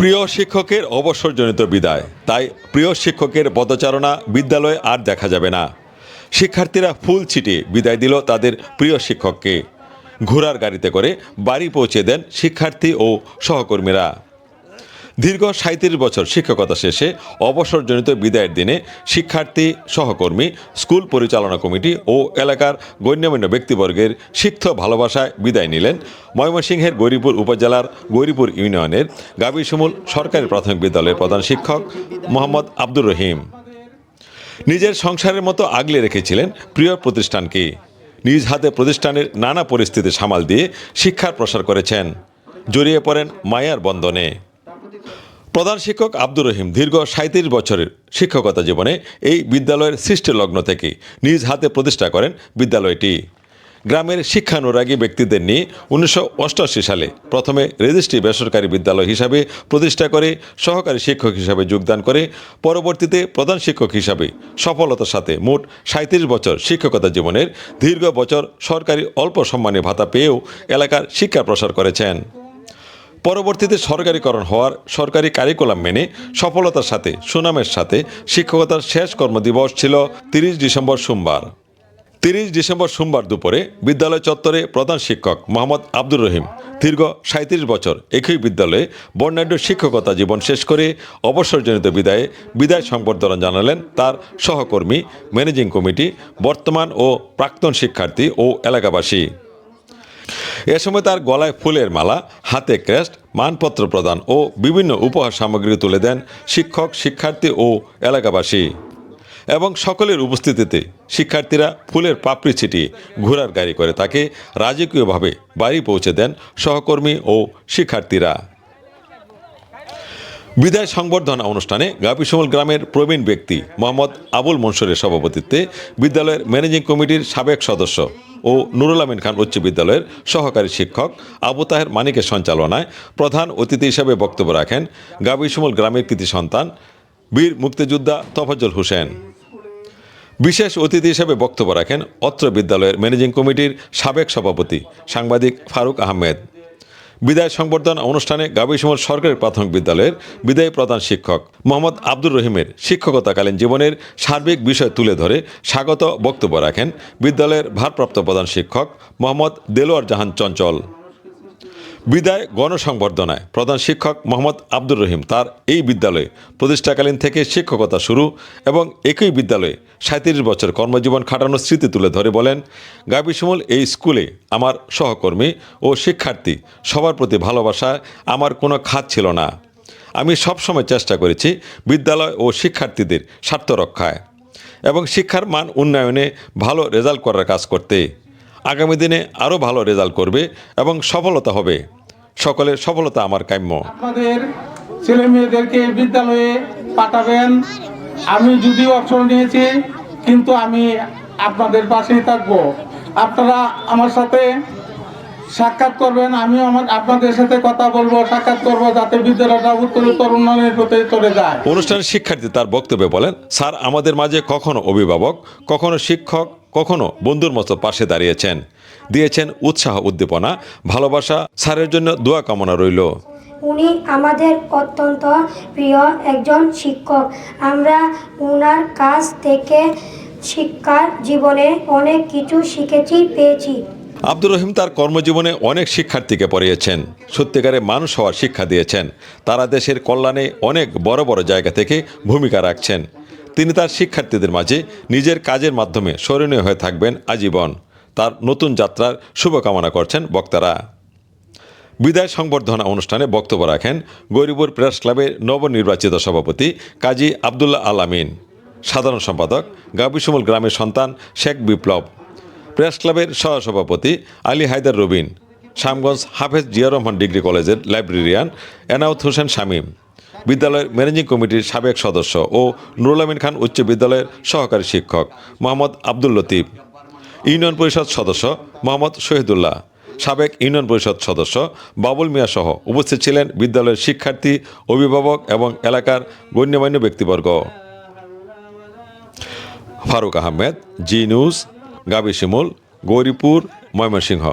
প্রিয় শিক্ষকের অবসরজনিত বিদায়। তাই প্রিয় শিক্ষকের পদচারণা বিদ্যালয়ে আর দেখা যাবে না। শিক্ষার্থীরা ফুল ছিটে বিদায় দিল তাদের প্রিয় শিক্ষককে। ঘোড়ার গাড়িতে করে বাড়ি পৌঁছে দেন শিক্ষার্থী ও সহকর্মীরা। দীর্ঘ সাঁত্রিশ বছর শিক্ষকতা শেষে অবসরজনিত বিদায়ের দিনে শিক্ষার্থী, সহকর্মী, স্কুল পরিচালনা কমিটি ও এলাকার গণ্যমান্য ব্যক্তিবর্গের সিক্ত ভালোবাসায় বিদায় নিলেন ময়মনসিংহের গৌরীপুর উপজেলার গৌরীপুর ইউনিয়নের গাবিসমুল সরকারি প্রাথমিক বিদ্যালয়ের প্রধান শিক্ষক মোহাম্মদ আব্দুর রহিম। নিজের সংসারের মতো আগলে রেখেছিলেন প্রিয় প্রতিষ্ঠানকে। নিজ হাতে প্রতিষ্ঠানের নানা পরিস্থিতি সামাল দিয়ে শিক্ষার প্রসার করেছেন। জড়িয়ে পড়েন মায়ার বন্ধনে প্রধান শিক্ষক আব্দুর রহিম দীর্ঘ সাঁত্রিশ বছরের শিক্ষকতা জীবনে এই বিদ্যালয়ের সৃষ্টি লগ্ন থেকে নিজ হাতে প্রতিষ্ঠা করেন বিদ্যালয়টি। গ্রামের শিক্ষানুরাগী ব্যক্তিদের নিয়ে উনিশশো অষ্টআশি সালে প্রথমে রেজিস্ট্রি বেসরকারি বিদ্যালয় হিসাবে প্রতিষ্ঠা করে সহকারী শিক্ষক হিসাবে যোগদান করে, পরবর্তীতে প্রধান শিক্ষক হিসাবে সফলতার সাথে মোট সাঁত্রিশ বছর শিক্ষকতা জীবনের দীর্ঘ বছর সরকারি অল্প সম্মানী ভাতা পেয়েও এলাকার শিক্ষা প্রসার করেছেন। পরবর্তীতে সরকারিকরণ হওয়ার সরকারি কারিকুলাম মেনে সফলতার সাথে, সুনামের সাথে শিক্ষকতার শেষ কর্মদিবস ছিল তিরিশ ডিসেম্বর সোমবার। তিরিশ ডিসেম্বর সোমবার দুপুরে বিদ্যালয় চত্বরে প্রধান শিক্ষক মোহাম্মদ আব্দুর রহিম দীর্ঘ সাঁত্রিশ বছর একই বিদ্যালয়ে বর্ণাঢ্য শিক্ষকতা জীবন শেষ করে অবসরজনিত বিদায়ে বিদায় সংবর্ধনা জানালেন তার সহকর্মী ম্যানেজিং কমিটি বর্তমান ও প্রাক্তন শিক্ষার্থী ও এলাকাবাসী। এ সময় তার গলায় ফুলের মালা, হাতে ক্রেস্ট, মানপত্র প্রদান ও বিভিন্ন উপহার সামগ্রী তুলে দেন শিক্ষক, শিক্ষার্থী ও এলাকাবাসী। এবং সকলের উপস্থিতিতে শিক্ষার্থীরা ফুলের পাপড়ি ছিটিয়ে ঘোড়ার গাড়ি করে তাকে রাজকীয়ভাবে বাড়ি পৌঁছে দেন সহকর্মী ও শিক্ষার্থীরা। বিদায় সংবর্ধনা অনুষ্ঠানে গাপিসমল গ্রামের প্রবীণ ব্যক্তি মোহাম্মদ আবুল মনসুরের সভাপতিত্বে বিদ্যালয়ের ম্যানেজিং কমিটির সাবেক সদস্য ও নুরুল আমিন খান উচ্চ বিদ্যালয়ের সহকারী শিক্ষক, আবু তাহের মানিকের সঞ্চালনায় প্রধান অতিথি হিসেবে বক্তব্য রাখেন গাবিসমল গ্রামের কৃতি সন্তান বীর মুক্তিযোদ্ধা তফজল হোসেন। বিশেষ অতিথি হিসেবে বক্তব্য রাখেন অত্র বিদ্যালয়ের ম্যানেজিং কমিটির সাবেক সভাপতি সাংবাদিক ফারুক আহমেদ। বিদায় সংবর্ধনা অনুষ্ঠানে গাবিসমল সরকারি প্রাথমিক বিদ্যালয়ের বিদায়ী প্রধান শিক্ষক মোহাম্মদ আব্দুর রহিমের শিক্ষকতাকালীন জীবনের সার্বিক বিষয় তুলে ধরে স্বাগত বক্তব্য রাখেন বিদ্যালয়ের ভারপ্রাপ্ত প্রধান শিক্ষক মোহাম্মদ দেলোয়ার জাহান চঞ্চল। বিদায় গণসংবর্ধনায়। প্রধান শিক্ষক মোহাম্মদ আব্দুর রহিম তার এই বিদ্যালয়ে প্রতিষ্ঠাকালীন থেকে শিক্ষকতা শুরু এবং একই বিদ্যালয়ে সাঁত্রিশ বছর কর্মজীবন খাটানোর স্মৃতি তুলে ধরে বলেন গাবিসমল এই স্কুলে আমার সহকর্মী ও শিক্ষার্থী সবার প্রতি ভালোবাসা আমার কোনো খাত ছিল না। আমি সবসময় চেষ্টা করেছি বিদ্যালয় ও শিক্ষার্থীদের স্বার্থ রক্ষায় এবং শিক্ষার মান উন্নয়নে ভালো রেজাল্ট করার কাজ করতে। আগামী দিনে আরও ভালো রেজাল্ট করবে এবং সফলতা হবে। সকলের সফলতা আমার কাম্য। আপনাদের ছেলে মেয়েদেরকে বিদ্যালয়ে পাঠাবেন। আমি যদিও অবসর নিয়েছি কিন্তু আমি আপনাদের পাশেই থাকব। আপনারা আমার সাথে সাক্ষাৎ করবেন আমিও আমার আপনাদের সাথে কথা বলব সাক্ষাৎ করব যাতে বিদ্যালয়টা উত্তরোত্তর উন্নয়নের পথে চলে যায়। অনুষ্ঠানের শিক্ষার্থী তার বক্তব্যে বলেন স্যার আমাদের মাঝে কখনো অভিভাবক কখনো শিক্ষক কখনো বন্ধুর মতো পাশে দাঁড়িয়েছেন। দিয়েছেন উৎসাহ উদ্দীপনা ভালোবাসা স্যারের জন্য দোয়া কামনা রইল। উনি আমাদের অত্যন্ত প্রিয় একজন শিক্ষক। আমরা ওনার কাছ থেকে শিক্ষার জীবনে অনেক কিছু শিখেছি পেয়েছি। আব্দুর রহিম তার কর্মজীবনে অনেক শিক্ষার্থীকে পড়িয়েছেন। সত্যিকারে মানুষ হওয়ার শিক্ষা দিয়েছেন। তারা দেশের কল্যাণে অনেক বড় বড় জায়গা থেকে ভূমিকা রাখছেন। তিনি তার শিক্ষার্থীদের মাঝে নিজের কাজের মাধ্যমে স্মরণীয় হয়ে থাকবেন আজীবন। তার নতুন যাত্রার শুভকামনা করছেন বক্তারা। বিদায় সংবর্ধনা অনুষ্ঠানে বক্তব্য রাখেন গৌরীপুর প্রেস ক্লাবের নবনির্বাচিত সভাপতি কাজী আবদুল্লাহ আলামিন সাধারণ সম্পাদক গাবিসমুল গ্রামের সন্তান শেখ বিপ্লব। প্রেস ক্লাবের সহসভাপতি আলী হায়দার রবিন। শ্যামগঞ্জ হাফেজ জিয়া রহমান ডিগ্রি কলেজের লাইব্রেরিয়ান এনাউত হোসেন শামীম। বিদ্যালয়ের ম্যানেজিং কমিটির সাবেক সদস্য ও নুরুল আমিন খান উচ্চ বিদ্যালয়ের সহকারী শিক্ষক, মোহাম্মদ আব্দুল লতিফ। ইউনিয়ন পরিষদ সদস্য, মোহাম্মদ শহীদুল্লাহ। সাবেক ইউনিয়ন পরিষদ সদস্য, বাবুল মিয়া সহ উপস্থিত ছিলেন বিদ্যালয়ের শিক্ষার্থী, অভিভাবক এবং এলাকার গণ্যমান্য ব্যক্তিবর্গ। ফারুক আহমেদ, জি নিউজ, গাবি শিমুল, গৌরীপুর, ময়মনসিংহ।